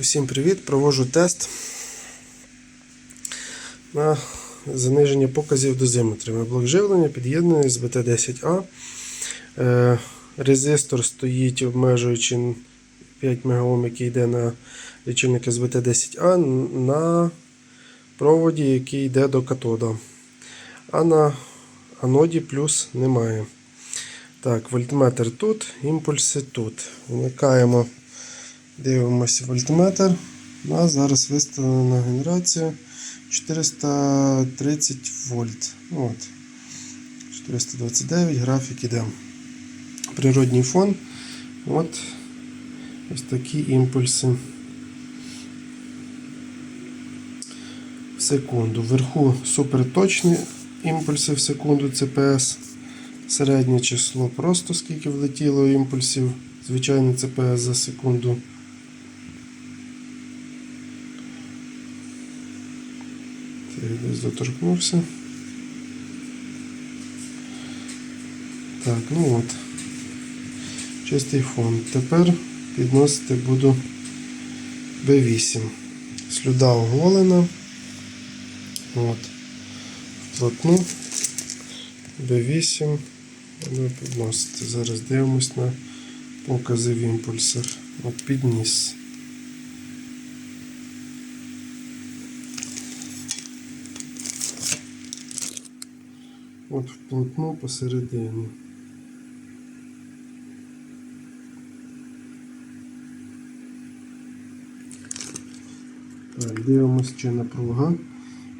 Усім привіт! Провожу тест на заниження показів дозиметрами. Блок живлення під'єднаний з BT10A. Е, Резистор стоїть обмежуючи 5 МОм, який йде на лічильник з BT10A на проводі, який йде до катода. А на аноді плюс немає. Так, вольтметр тут, імпульси тут. Вмикаємо. Дивимося вольтметр. У нас зараз виставлена генерація 430 вольт. От. 429, графік іде. Природній фон. От ось такі імпульси. В секунду. Вверху суперточні імпульси в секунду CPS. Середнє число просто скільки влетіло імпульсів. Звичайний CPS за секунду. Десь доторкнувся. Так, ну от. Чистий фон. Тепер підносити буду B8. Слюда оголена. От. Вплотну. B8. Воно підносити. Зараз дивимось на покази в імпульсах. От підніс. От вплотну посередині. Так, дивимось, чи напруга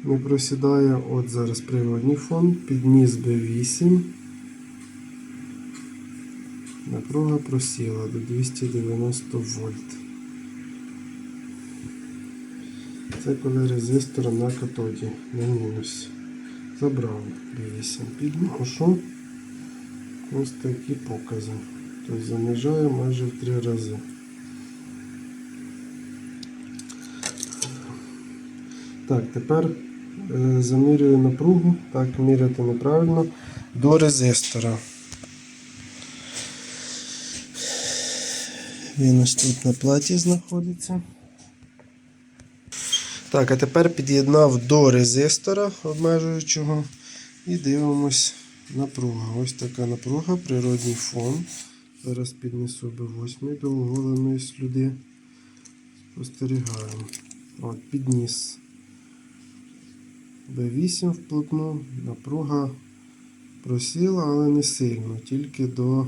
не просідає. От зараз природній фон, підніс B8. Напруга просіла до 290 вольт. Це коли резистор на катоді на мінус. Забрав B8. Підношу. Ось такі покази. Тобто занижаю майже в три рази. Так, тепер е, замірюю напругу. Так, міряти неправильно. До резистора. Він ось тут на платі знаходиться. Так, а тепер під'єднав до резистора обмежуючого і дивимось напруга. Ось така напруга, природній фон. Зараз піднесу B8 до оголеної слюди. Спостерігаємо. От, підніс B8 вплотну. Напруга просіла, але не сильно, тільки до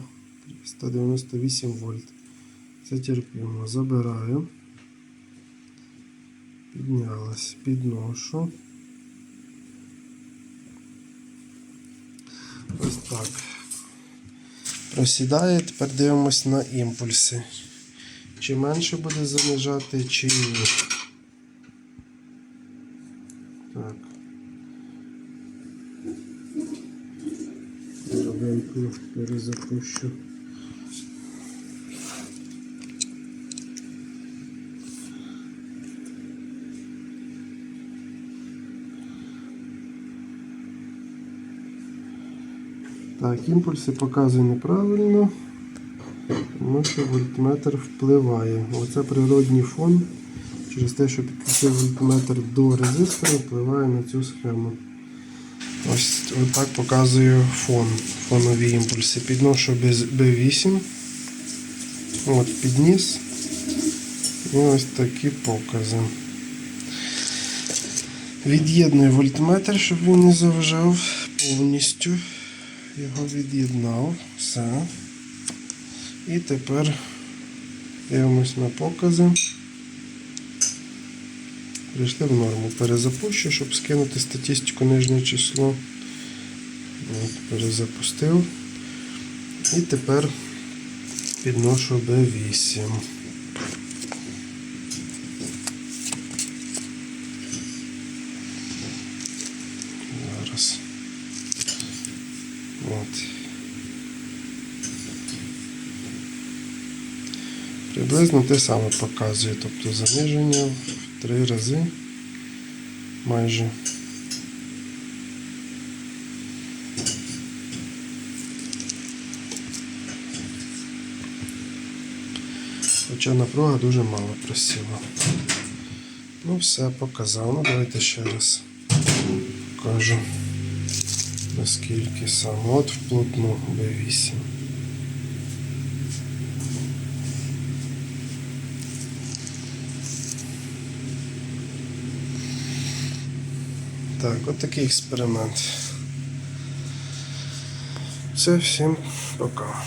198 вольт. Це терпимо. Забираю. Піднялась, підношу. Ось так. Просідає, тепер дивимось на імпульси. Чи менше буде занижати, чи ні. Так. Робеньку перезапущу. Так, імпульси показує неправильно, тому що вольтметр впливає. Оце природній фон. Через те, що підключив вольтметр до резистора, впливає на цю схему. Ось отак показую фон, фонові імпульси. Підношу B8. От, підніс. І ось такі покази. Від'єдную вольтметр, щоб він не заважав повністю. Його від'єднав. Все. І тепер дивимось на покази. Прийшли в норму. Перезапущу, щоб скинути статистику нижнє число. От, перезапустив. І тепер підношу B8. Зараз. От. Приблизно те саме показує, тобто заниження в три рази майже. Хоча напруга дуже мало просіла. Ну, все показав. Ну, давайте ще раз покажу. Наскільки саме. От вплотну B8. Так, от такий експеримент. Все, всім пока.